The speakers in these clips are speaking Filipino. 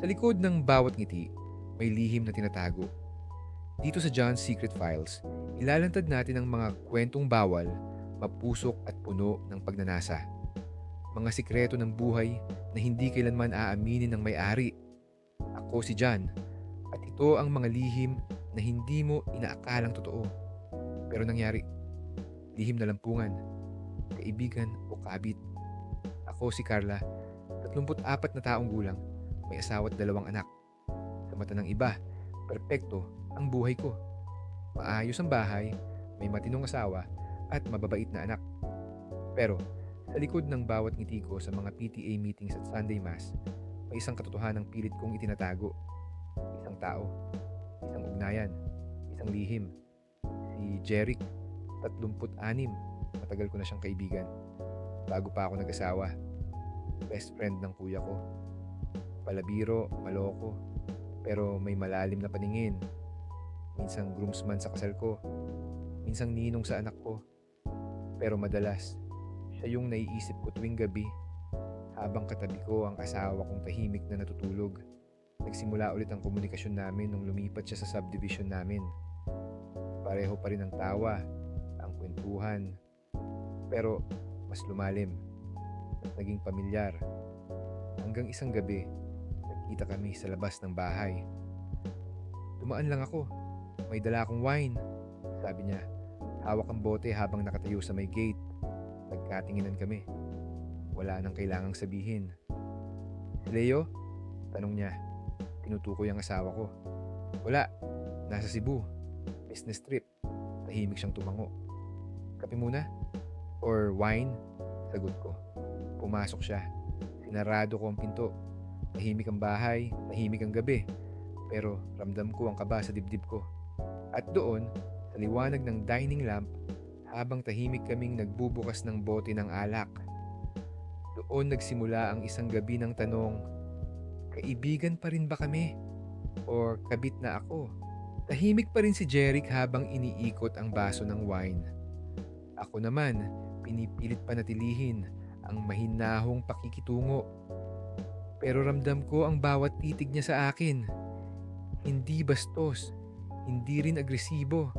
Sa likod ng bawat ngiti, may lihim na tinatago. Dito sa John's Secret Files, ilalantad natin ang mga kwentong bawal, mapusok at puno ng pagnanasa. Mga sikreto ng buhay na hindi kailanman aaminin ng may-ari. Ako si John, at ito ang mga lihim na hindi mo inaakalang totoo. Pero nangyari, lihim na lampungan, kaibigan o kabit. Ako si Carla, 34 na taong gulang, may asawa at dalawang anak. Sa mata ng iba, perpekto ang buhay ko. Maayos ang bahay, may matinong asawa at mababait na anak. Pero sa likod ng bawat ngiti ko sa mga PTA meetings at Sunday Mass, may isang katotohanang pilit kong itinatago. Isang tao, isang ugnayan, isang lihim. Si Jeric, 36, matagal ko na siyang kaibigan. Bago pa ako nag-asawa, best friend ng kuya ko. Palabiro, maloko, pero may malalim na paningin. Minsan groomsman sa kasal ko, minsan ninong sa anak ko. Pero madalas, siya yung naiisip ko tuwing gabi habang katabi ko ang asawa kong tahimik na natutulog. Nagsimula ulit ang komunikasyon namin nung lumipat siya sa subdivision namin. Pareho pa rin ang tawa, ang kwentuhan, pero mas lumalim at naging pamilyar. Hanggang isang gabi, nagkita kami sa labas ng bahay. Dumaan lang ako. May dala akong wine. Sabi niya, hawak ang bote habang nakatayo sa may gate. Nagkatinginan kami. Wala nang kailangang sabihin. Leo? Tanong niya. Tinutukoy ang asawa ko. Wala. Nasa Cebu. Business trip. Tahimik siyang tumango. Kape muna? Or wine? Sagot ko. Pumasok siya. Sinarado ko ang pinto. Tahimik ang bahay, tahimik ang gabi. Pero ramdam ko ang kaba sa dibdib ko. At doon, sa liwanag ng dining lamp, habang tahimik kaming nagbubukas ng bote ng alak. Doon nagsimula ang isang gabi ng tanong, kaibigan pa rin ba kami? Or kabit na ako? Tahimik pa rin si Jeric habang iniikot ang baso ng wine. Ako naman, pinipilit panatilihin ang mahinahong pakikitungo. Pero ramdam ko ang bawat titig niya sa akin. Hindi bastos, hindi rin agresibo.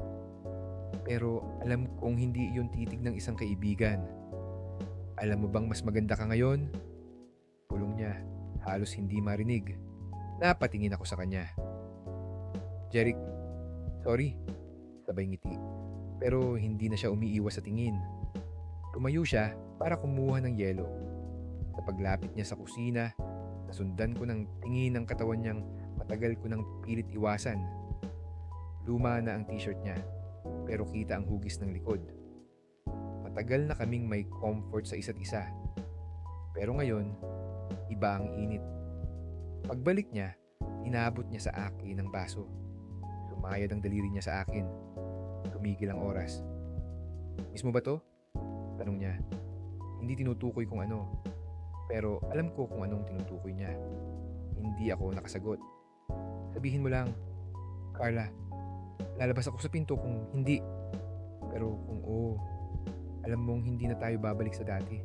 Pero alam kong hindi iyon titig ng isang kaibigan. Alam mo bang mas maganda ka ngayon? Pulong niya, halos hindi marinig. Napatingin ako sa kanya. Jeric, sorry. Sabay ngiti. Pero hindi na siya umiiwas sa tingin. Tumayo siya para kumuha ng yelo. Sa paglapit niya sa kusina, nasundan ko ng tingin ng katawan niyang matagal ko nang pilit iwasan. Luma na ang t-shirt niya, pero kita ang hugis ng likod. Matagal na kaming may comfort sa isa't isa. Pero ngayon, iba ang init. Pagbalik niya, inabot niya sa akin ng baso. Sumayad ang daliri niya sa akin. Tumigil ang oras. Mismo ba to? Tanong niya. Hindi tinutukoy kung ano. Pero alam ko kung anong tinutukoy niya. Hindi ako nakasagot. Sabihin mo lang, Carla, lalabas ako sa pinto kung hindi. Pero kung oo, alam mong hindi na tayo babalik sa dati.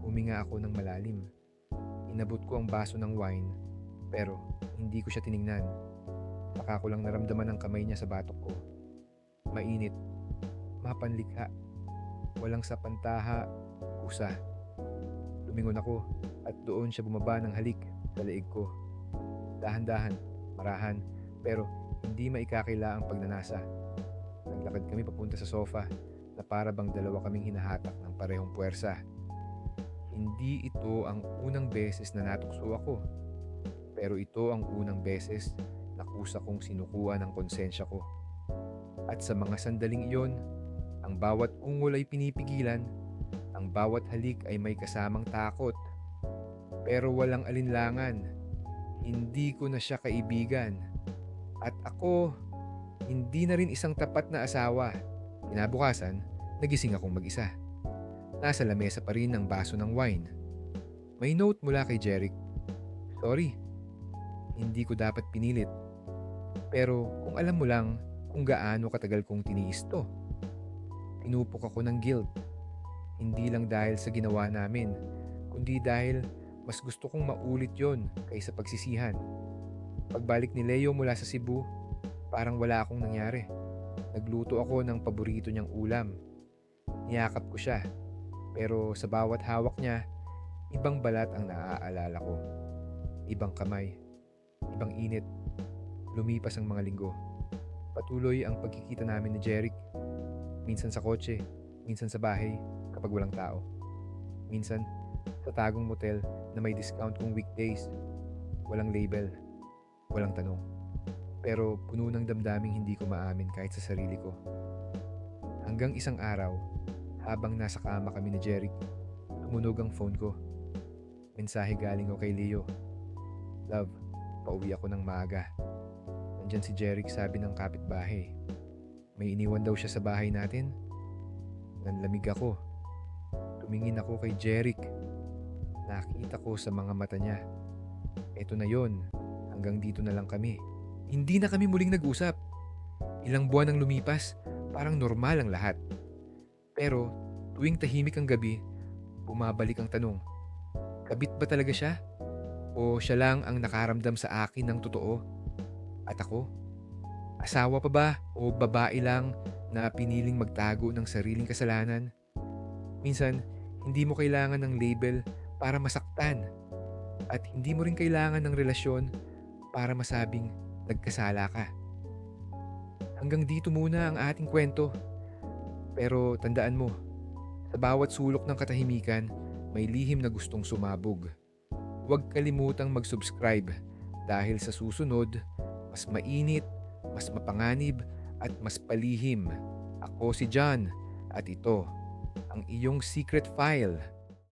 Huminga ako ng malalim. Inabot ko ang baso ng wine, pero hindi ko siya tiningnan. Saka ko lang naramdaman ang kamay niya sa batok ko. Mainit, mapanlikha, walang sapantaha, kusa. Lumingon ako at doon siya bumaba ng halik sa leeg ko. Dahan-dahan, marahan, pero hindi maikakila ang pagnanasa. Naglakad kami papunta sa sofa na para bang dalawa kaming hinahatak ng parehong puwersa. Hindi ito ang unang beses na natukso ako. Pero ito ang unang beses na kusa kong sinukuha ng konsensya ko. At sa mga sandaling iyon, ang bawat ungol ay pinipigilan, ang bawat halik ay may kasamang takot. Pero walang alinlangan, hindi ko na siya kaibigan. At ako, hindi na rin isang tapat na asawa. Kinabukasan, nagising akong mag-isa. Nasa lamesa pa rin ang baso ng wine. May note mula kay Jeric. Sorry, hindi ko dapat pinilit. Pero kung alam mo lang kung gaano katagal kong tiniis to. Tinupok ako ng guilt. Hindi lang dahil sa ginawa namin, kundi dahil Mas gusto kong maulit yon kaysa pagsisihan. Pagbalik ni Leo mula sa Cebu, parang wala akong nangyari. Nagluto ako ng paborito niyang ulam. Niyakap ko siya. Pero sa bawat hawak niya, ibang balat ang naaalala ko. Ibang kamay. Ibang init. Lumipas ang mga linggo. Patuloy ang pagkikita namin ni Jeric. Minsan sa kotse, minsan sa bahay kapag walang tao. Minsan sa tagong motel na may discount kung weekdays. Walang label, walang tanong. Pero puno ng damdaming hindi ko maamin kahit sa sarili ko. Hanggang isang araw, habang nasa kama kami ni Jeric, tumunog ang phone ko. Mensahe galing ko kay Leo. Love, pauwi ako ng maaga. Nandyan si Jeric sabi ng kapitbahay. May iniwan daw siya sa bahay natin. Nanlamig ako. Tumingin ako kay Jeric. Nakita ko sa mga mata niya. Eto na yon. Hanggang dito na lang kami. Hindi na kami muling nag-usap. Ilang buwan ang lumipas, parang normal ang lahat. Pero tuwing tahimik ang gabi, bumabalik ang tanong. Kabit ba talaga siya? O siya lang ang nakaramdam sa akin ng totoo? At ako? Asawa pa ba o babae lang na piniling magtago ng sariling kasalanan? Minsan, hindi mo kailangan ng label para masaktan. At hindi mo rin kailangan ng relasyon para masabing nagkasala ka. Hanggang dito muna ang ating kwento. Pero tandaan mo, sa bawat sulok ng katahimikan, may lihim na gustong sumabog. Huwag kalimutang mag-subscribe dahil sa susunod, mas mainit, mas mapanganib, at mas palihim. Ako si John at ito, ang iyong secret file